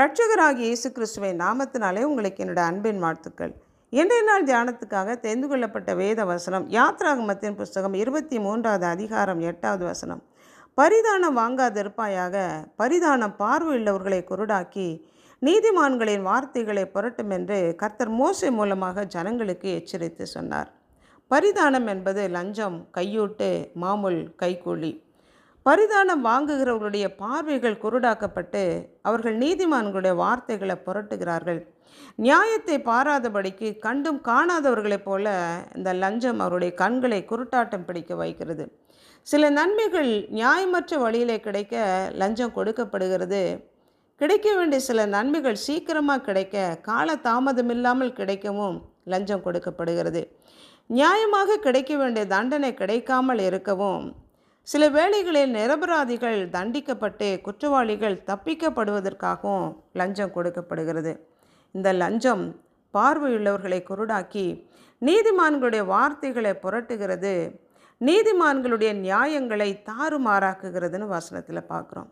ரட்சகராகிய இயேசு கிறிஸ்துவின் நாமத்தினாலே உங்களுக்கு என்னோட அன்பின் வாழ்த்துக்கள். இன்றைய நாள் தியானத்துக்காக தெரிந்து கொள்ளப்பட்ட வேத வசனம் யாத்ராகமத்தின் புஸ்தகம் இருபத்தி மூன்றாவது அதிகாரம் எட்டாவது வசனம். பரிதானம் வாங்காதிருப்பாயாக பரிதானம் பார்வையுள்ளவர்களை குருடாக்கி நீதிமான்களின் வார்த்தைகளை புரட்டும் என்று கர்த்தர் மோசை மூலமாக ஜனங்களுக்கு எச்சரித்து சொன்னார். பரிதானம் என்பது லஞ்சம் கையூட்டு மாமூல் கைக்கூலி பரிதானம் வாங்குகிறவர்களுடைய பார்வைகள் குருடாக்கப்பட்டு அவர்கள் நீதிமான்களுடைய வார்த்தைகளை புரட்டுகிறார்கள். நியாயத்தை பாராதபடிக்கு கண்டும் காணாதவர்களைப் போல இந்த லஞ்சம் அவருடைய கண்களை குருட்டாட்டம் பிடிக்க வைக்கிறது. சில நன்மைகள் நியாயமற்ற வழியிலே கிடைக்க லஞ்சம் கொடுக்கப்படுகிறது. கிடைக்க வேண்டிய சில நன்மைகள் சீக்கிரமாக கிடைக்க கால தாமதம் இல்லாமல் கிடைக்கவும் லஞ்சம் கொடுக்கப்படுகிறது. நியாயமாக கிடைக்க வேண்டிய தண்டனை கிடைக்காமல் இருக்கவும் சில வேளைகளில் நிரபராதிகள் தண்டிக்கப்பட்டு குற்றவாளிகள் தப்பிக்கப்படுவதற்காகவும் லஞ்சம் கொடுக்கப்படுகிறது. இந்த லஞ்சம் பார்வையுள்ளவர்களை குருடாக்கி நீதிமான்களுடைய வார்த்தைகளை புரட்டுகிறது. நீதிமான்களுடைய நியாயங்களை தாறுமாறாக்குகிறதுன்னு வசனத்தில் பார்க்குறோம்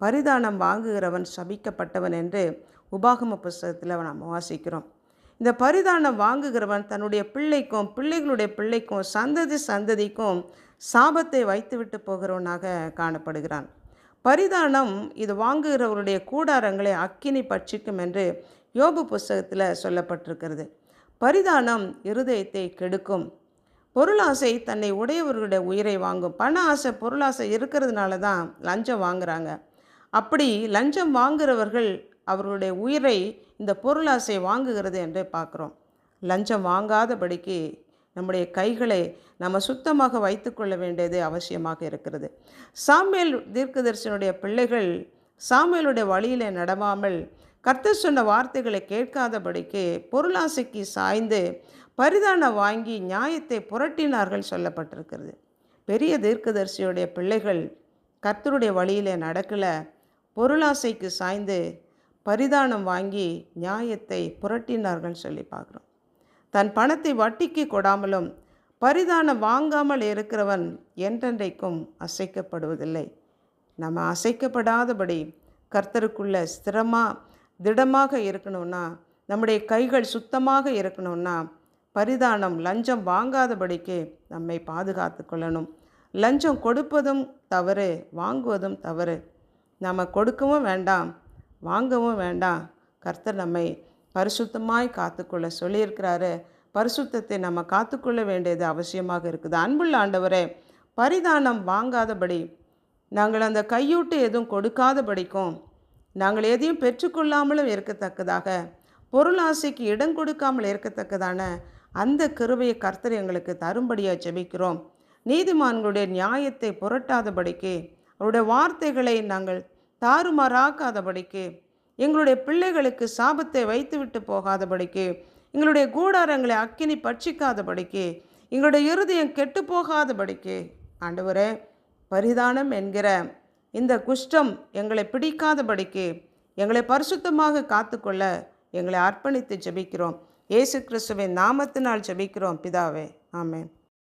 பரிதானம் வாங்குகிறவன் சபிக்கப்பட்டவன் என்று உபாகம புஸ்தகத்தில் நாம் வாசிக்கிறோம். இந்த பரிதானம் வாங்குகிறவன் தன்னுடைய பிள்ளைக்கும் பிள்ளைகளுடைய பிள்ளைக்கும் சந்ததி சந்ததிக்கும் சாபத்தை வைத்துவிட்டு போகிறவனாக காணப்படுகிறான். பரிதானம் இது வாங்குகிறவருடைய கூடாரங்களை அக்கினி பட்சிக்கும் என்று யோபு புஸ்தகத்தில் சொல்லப்பட்டிருக்கிறது. பரிதானம் இருதயத்தை கெடுக்கும். பொருளாசை தன்னை உடையவர்களுடைய உயிரை வாங்கும். பண ஆசை பொருளாசை இருக்கிறதுனால தான் லஞ்சம் வாங்குறாங்க. அப்படி லஞ்சம் வாங்குகிறவர்கள் அவர்களுடைய உயிரை இந்த பொருளாசை வாங்குகிறது என்று பார்க்குறோம். லஞ்சம் வாங்காதபடிக்கு நம்முடைய கைகளை நம்ம சுத்தமாக வைத்துக்கொள்ள வேண்டியது அவசியமாக இருக்கிறது. சாமியல் தீர்க்கதரிசனுடைய பிள்ளைகள் சாமியலுடைய வழியில் நடவாமல் கர்த்தர் சொன்ன வார்த்தைகளை கேட்காதபடிக்கு பொருளாசைக்கு சாய்ந்து பரிதானம் வாங்கி நியாயத்தை புரட்டினார்கள் சொல்லப்பட்டிருக்கிறது. பெரிய தீர்க்கதரிசியுடைய பிள்ளைகள் கர்த்தருடைய வழியில் நடக்கலை பொருளாசைக்கு சாய்ந்து பரிதானம் வாங்கி நியாயத்தை புரட்டினார்கள் சொல்லி பார்க்குறோம். தன் பணத்தை வட்டிக்கு கொடாமலும் பரிதானம் வாங்காமல் இருக்கிறவன் என்றென்றைக்கும் அசைக்கப்படுவதில்லை. நம்ம அசைக்கப்படாதபடி கர்த்தருக்குள்ள ஸ்திரமாக திடமாக இருக்கணும்னா நம்முடைய கைகள் சுத்தமாக இருக்கணும்னா பரிதானம் லஞ்சம் வாங்காதபடிக்கு நம்மை பாதுகாத்து கொள்ளணும். லஞ்சம் கொடுப்பதும் தவறு வாங்குவதும் தவறு. நம்ம கொடுக்கவும் வேண்டாம். வாங்கவும் வேண்டாம். கர்த்தர் நம்மை பரிசுத்தமாய் காத்துக்கொள்ள சொல்லியிருக்கிறாரு. பரிசுத்தத்தை நம்ம காத்துக்கொள்ள வேண்டியது அவசியமாக இருக்குது. அன்புள்ள ஆண்டவரே பரிதானம் வாங்காதபடி நாங்கள் அந்த கையூட்டு எதுவும் கொடுக்காதபடிக்கும் நாங்கள் எதையும் பெற்றுக்கொள்ளாமலும் இருக்கத்தக்கதாக பொருளாசைக்கு இடம் கொடுக்காமல் இருக்கத்தக்கதான அந்த கிருவையை கர்த்தர் எங்களுக்கு தரும்படியாக ஜெபிக்கிறோம். நீதிமான்களுடைய நியாயத்தை புரட்டாதபடிக்கு அவருடைய வார்த்தைகளை நாங்கள் தாறுமாறாக்காதபடிக்கு. எங்களுடைய பிள்ளைகளுக்கு சாபத்தை வைத்துவிட்டு போகாதபடிக்கு. எங்களுடைய கூடாரங்களை அக்கினி பட்சிக்காதபடிக்கு. எங்களுடைய இருதயம் கெட்டு போகாதபடிக்கு. ஆண்டவரே பரிதானம் என்கிற இந்த குஷ்டம் எங்களை பிடிக்காதபடிக்கு. எங்களை பரிசுத்தமாக காத்துக்கொள்ள எங்களை அர்ப்பணித்து ஜெபிக்கிறோம். இயேசு கிறிஸ்துவின் நாமத்தினால் ஜெபிக்கிறோம். பிதாவே ஆமேன்.